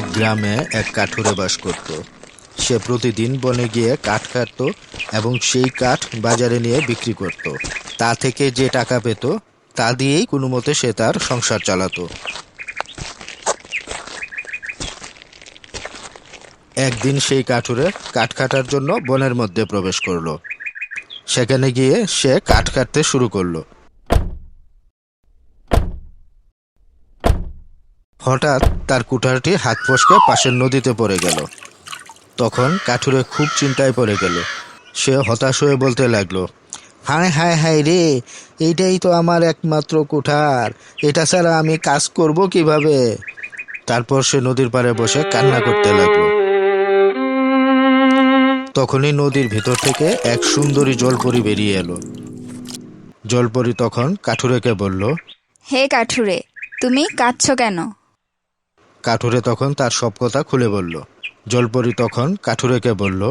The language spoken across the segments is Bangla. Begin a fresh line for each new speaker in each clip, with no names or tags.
এক গ্রামে এক কাঠুরে বাস করত। সে প্রতিদিন বনে গিয়ে কাঠ কাটতো এবং সেই কাঠ বাজারে নিয়ে বিক্রি করত। তা থেকে যে টাকা পেত, তা দিয়েই কোনো মতে সে তার সংসার চালাতো। একদিন সেই কাঠুরে কাঠ কাটার জন্য বনের মধ্যে প্রবেশ করল। সেখানে গিয়ে সে কাঠ কাটতে শুরু করল। হঠাৎ তার কুঠারটি হাত ফসকে পাশের নদীতে পড়ে গেল। তখন কাঠুরে খুব চিন্তায় পড়ে গেল। সে হতাশ হয়ে বলতে লাগল, হায় হায় হায় রে, এইটাই তো আমার একমাত্র কুঠার। এটা ছাড়া আমি কাজ করব কীভাবে? তারপর সে নদীর পাড়ে বসে কান্না করতে লাগল। তখনই নদীর ভেতর থেকে এক সুন্দরী জলপরি বেরিয়ে এলো। জলপরি তখন কাঠুরেকে বলল,
হে কাঠুরে, তুমি কাঁদছো কেন?
কাঠুরে তখন তার সব কথা খুলে বলল। জলপরি তখন কাঠুরেকে বলল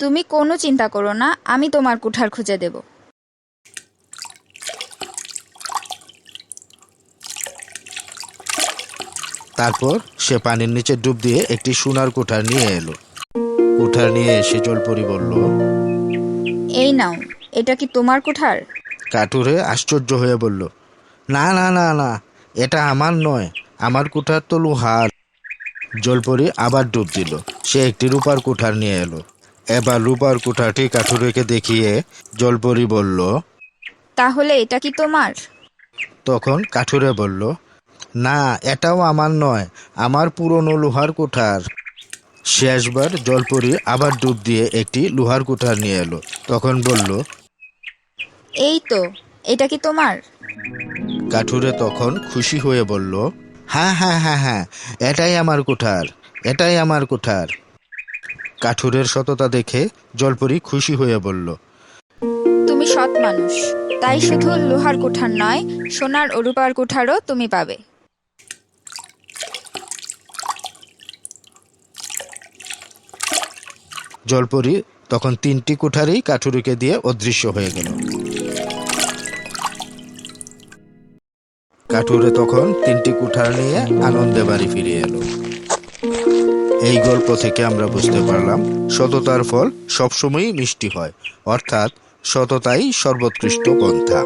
তুমি কোনো চিন্তা করো না আমি তোমার কুঠার খুঁজে দেব।
তারপর সে পানির নিচে ডুব দিয়ে একটি সোনার কুঠার নিয়ে এলো। কুঠার নিয়ে এসে জলপরি বলল
এই নাও এটা কি তোমার কুঠার?
কাঠুরে আশ্চর্য হয়ে বলল না না না না এটা আমার নয় আমার কুঠার তো লোহার। জলপরি আবার ডুব দিল। সে একটি রূপার কুঠার নিয়ে এলো। এবার রূপার কুঠারটি কাঠুরেকে দেখিয়ে জলপরি বলল
তাহলে এটা কি তোমার?
তখন কাঠুরে বলল না এটাও আমার নয় আমার পুরনো লোহার কুঠার। শেষবার জলপরি আবার ডুব দিয়ে একটি লোহার কুঠার নিয়ে এলো। তখন বলল
এই তো এটা কি তোমার?
কাঠুরে তখন খুশি হয়ে বলল হ্যাঁ হ্যাঁ হ্যাঁ হ্যাঁ। এটাই আমার কুঠার এটাই আমার কুঠার। কাঠুরের সততা দেখে জলপরি খুশি হয়ে বলল
তুমি সৎ মানুষ তাই শুধু লোহার কুঠার নয় সোনার ও রূপার কুঠারও তুমি পাবে।
জলপরি তখন তিনটি কুঠারই কাঠুরিকে দিয়ে অদৃশ্য হয়ে গেল। কাঠুরে তখন তিনটি কুঠার নিয়ে আনন্দে বাড়ি ফিরে এলো। এই গল্প থেকে আমরা বুঝতে পারলাম, সততার ফল সবসময়ই মিষ্টি হয়, অর্থাৎ সততাই সর্বোৎকৃষ্ট পন্থা।